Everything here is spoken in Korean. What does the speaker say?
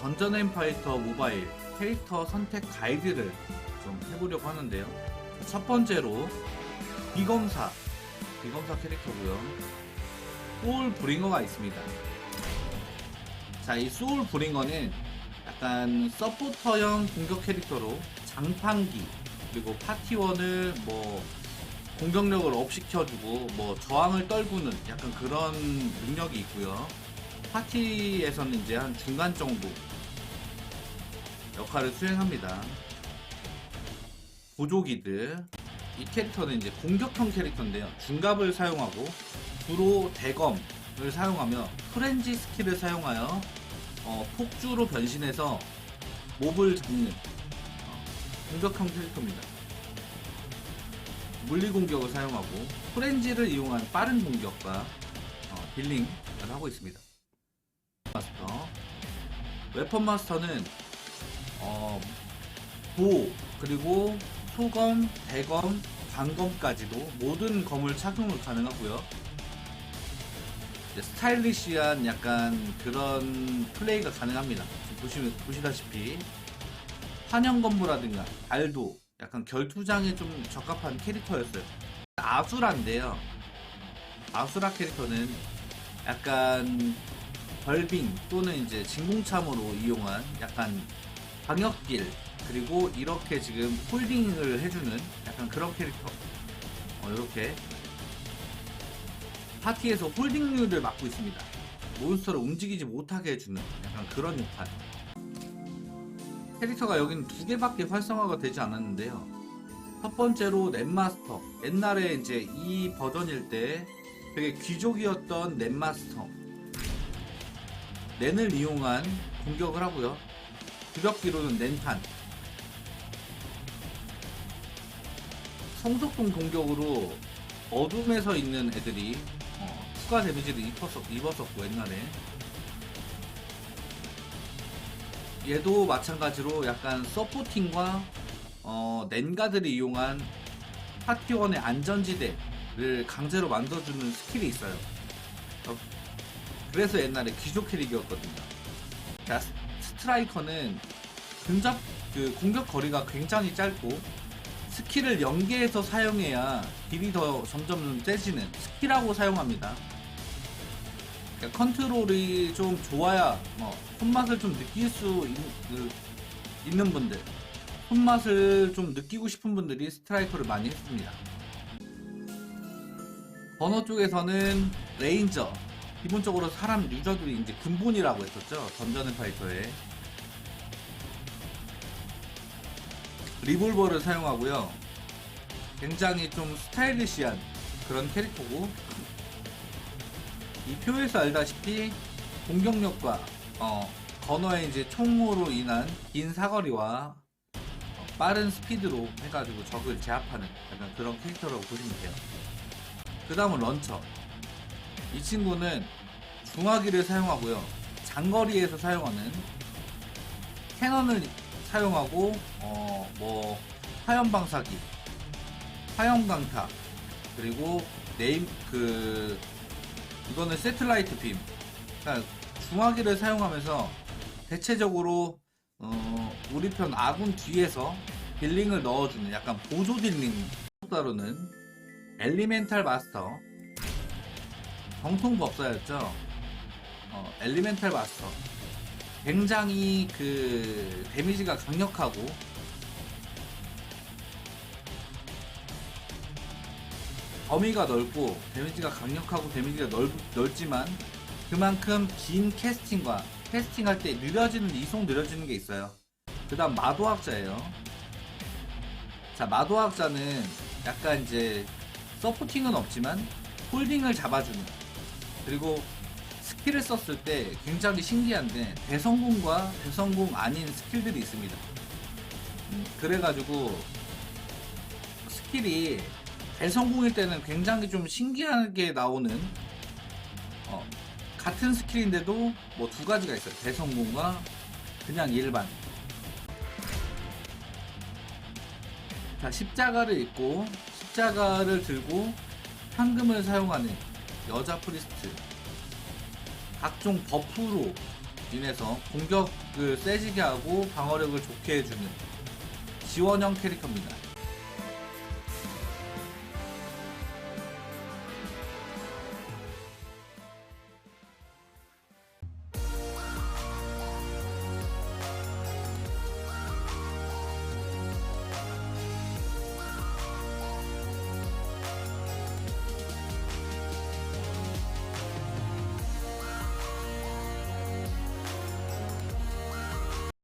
던전 앤 파이터 모바일 캐릭터 선택 가이드를 좀 해보려고 하는데요. 첫 번째로 비검사, 비검사 캐릭터고요. 소울 브링어가 있습니다. 자, 이 소울 브링어는 약간 서포터형 공격 캐릭터로 장판기 그리고 파티원을 뭐 공격력을 업시켜주고 뭐 저항을 떨구는 약간 그런 능력이 있고요. 파티에서는 이제 한 중간 정도 역할을 수행합니다. 보조기들 이 캐릭터는 이제 공격형 캐릭터인데요. 중갑을 사용하고 주로 대검을 사용하며 프렌지 스킬을 사용하여 어, 폭주로 변신해서 몹을 잡는 어, 공격형 캐릭터입니다. 물리 공격을 사용하고 프렌지를 이용한 빠른 공격과 어, 딜링을 하고 있습니다. 마스터 웨펀 마스터는 어, 보 그리고 소검, 대검, 광검까지도 모든 검을 착용을 가능하고요. 스타일리시한 약간 그런 플레이가 가능합니다. 보시, 보시다시피 환영 건물라든가 알도 약간 결투장에 좀 적합한 캐릭터였어요. 아수라인데요. 아수라 캐릭터는 약간 벌빙 또는 이제 진공참으로 이용한 약간 방역길 그리고 이렇게 지금 홀딩을 해주는 약간 그런 캐릭터. 어, 이렇게. 파티에서 홀딩률을 맡고 있습니다. 몬스터를 움직이지 못하게 해주는 약간 그런 역할. 캐릭터가 여기는 두 개밖에 활성화가 되지 않았는데요. 첫 번째로 넷마스터. 옛날에 이제 이 버전일 때 되게 귀족이었던 넷마스터. 렌을 이용한 공격을 하고요 주력기로는 렌탄 성속동 공격으로 어둠에서 있는 애들이 어, 추가 데미지를 입었었, 입었었고 옛날에. 얘도 마찬가지로 약간 서포팅과 어, 낸가들이 이용한 파티원의 안전지대를 강제로 만들어주는 스킬이 있어요. 어, 그래서 옛날에 귀족 캐릭이었거든요. 자 스- 스트라이커는 근접 그 공격 거리가 굉장히 짧고 스킬을 연계해서 사용해야 딜이 더 점점 세지는 스킬하고 사용합니다. 그러니까 컨트롤이 좀 좋아야 뭐 손맛을 좀 느낄 수 있, 그, 있는 분들 손맛을 좀 느끼고 싶은 분들이 스트라이커를 많이 했습니다. 번호 쪽에서는 레인저 기본적으로 사람 유저들이 이제 근본이라고 했었죠 던전 앤 파이터에 리볼버를 사용하고요. 굉장히 좀 스타일리시한 그런 캐릭터고 이 표에서 알다시피 공격력과 어, 건어의 이제 총으로 인한 긴 사거리와 어, 빠른 스피드로 해가지고 적을 제압하는 약간 그런 캐릭터라고 보시면 돼요. 그 다음은 런처. 이 친구는 중화기를 사용하고요. 장거리에서 사용하는 캐논을 사용하고 어 뭐 화염 방사기, 화염 강타 그리고 네임 그 이거는 세틀라이트 빔. 그러니까 중화기를 사용하면서 대체적으로 어 우리 편 아군 뒤에서 딜링을 넣어주는 약간 보조 딜링 따로는 엘리멘탈 마스터 정통 법사였죠. 어, 엘리멘탈 마스터 굉장히 그 데미지가 강력하고 범위가 넓고 데미지가 강력하고 데미지가 넓, 넓지만 그만큼 긴 캐스팅과 캐스팅할 때 느려지는 이속 느려지는 게 있어요. 그 다음 마도학자예요. 자 마도학자는 약간 이제 서포팅은 없지만 홀딩을 잡아주는 그리고 스킬을 썼을 때 굉장히 신기한데 대성공과 대성공 아닌 스킬들이 있습니다. 음, 그래가지고 스킬이 대성공일 때는 굉장히 좀 신기하게 나오는 어, 같은 스킬인데도 뭐 두 가지가 있어요. 대성공과 그냥 일반. 자 십자가를 입고 십자가를 들고 황금을 사용하는 여자 프리스트. 각종 버프로 인해서 공격을 세지게 하고 방어력을 좋게 해주는 지원형 캐릭터입니다.